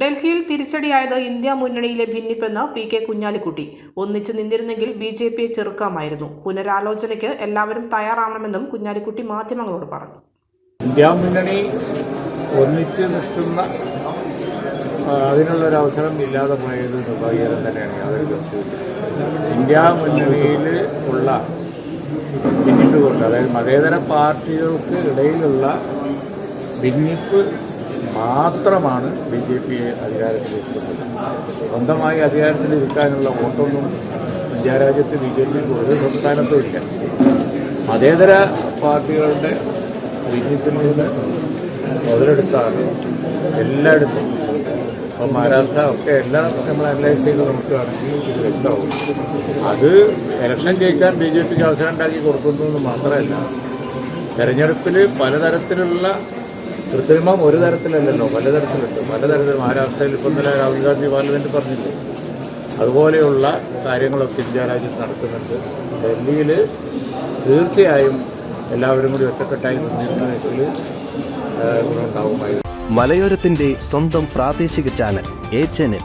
ഡൽഹിയിൽ തിരിച്ചടിയായത് ഇന്ത്യ മുന്നണിയിലെ ഭിന്നിപ്പെന്ന് P K Kunhalikutty. ഒന്നിച്ചു നിന്നിരുന്നെങ്കിൽ ബി ജെ പിയെ ചെറുക്കാമായിരുന്നു. പുനരാലോചനയ്ക്ക് എല്ലാവരും തയ്യാറാവണമെന്നും കുഞ്ഞാലിക്കുട്ടി മാധ്യമങ്ങളോട് പറഞ്ഞു. ഇന്ത്യ മുന്നണി ഒന്നിച്ചു നിൽക്കുന്ന ആ, അതിനുള്ളൊരവസരം ഇല്ലാതെ പോയത് നിർഭാഗ്യകരം തന്നെയാണ്. യാതൊരു ഇന്ത്യ മുന്നണിയിൽ ഉള്ള ഭിന്നിപ്പ് കൊണ്ട് അതായത് മതേതര പാർട്ടികൾക്ക് ഇടയിലുള്ള ഭിന്നിപ്പ് മാത്രമാണ് ബി ജെ പിയെ അധികാരത്തിലെത്തുന്നത് സ്വന്തമായി അധികാരത്തിലിരിക്കാനുള്ള വോട്ടൊന്നും ഇന്ത്യ രാജ്യത്ത് ബി ജെ പിക്ക് ഒരു സംസ്ഥാനത്തും ഇല്ല. മതേതര പാർട്ടികളുടെ ഭിന്നിപ്പിനുള്ള മുതലെടുത്താണ് എല്ലായിടത്തും. ഇപ്പം മഹാരാഷ്ട്ര ഒക്കെ എല്ലാം നമ്മൾ അനലൈസ് ചെയ്ത് നോക്കുകയാണെങ്കിൽ ഇത് വ്യക്തമാവും. അത് ഇലക്ഷൻ ജയിക്കാൻ ബി ജെ പിക്ക് അവസരം ഉണ്ടാക്കി കൊടുക്കുന്നു എന്ന് മാത്രമല്ല തെരഞ്ഞെടുപ്പിൽ പലതരത്തിലുള്ള കൃത്രിമം ഒരു തരത്തിലല്ലല്ലോ പലതരത്തിലുണ്ട്. പലതരത്തിൽ മഹാരാഷ്ട്രയിൽ ഇപ്പം ഇന്നലെ രാഹുൽ ഗാന്ധി പാർലമെന്റ് പറഞ്ഞില്ലേ? അതുപോലെയുള്ള കാര്യങ്ങളൊക്കെ ഇന്ത്യ രാജ്യത്ത് നടക്കുന്നുണ്ട് ഡൽഹിയിൽ തീർച്ചയായും എല്ലാവരും കൂടി ഒറ്റക്കെട്ടായി നിന്നിരുന്നെങ്കിൽ ഗുണമുണ്ടാവുമായിരുന്നു മലയോരത്തിന്റെ സ്വന്തം പ്രാദേശിക ചാനൽ എ ചാനൽ.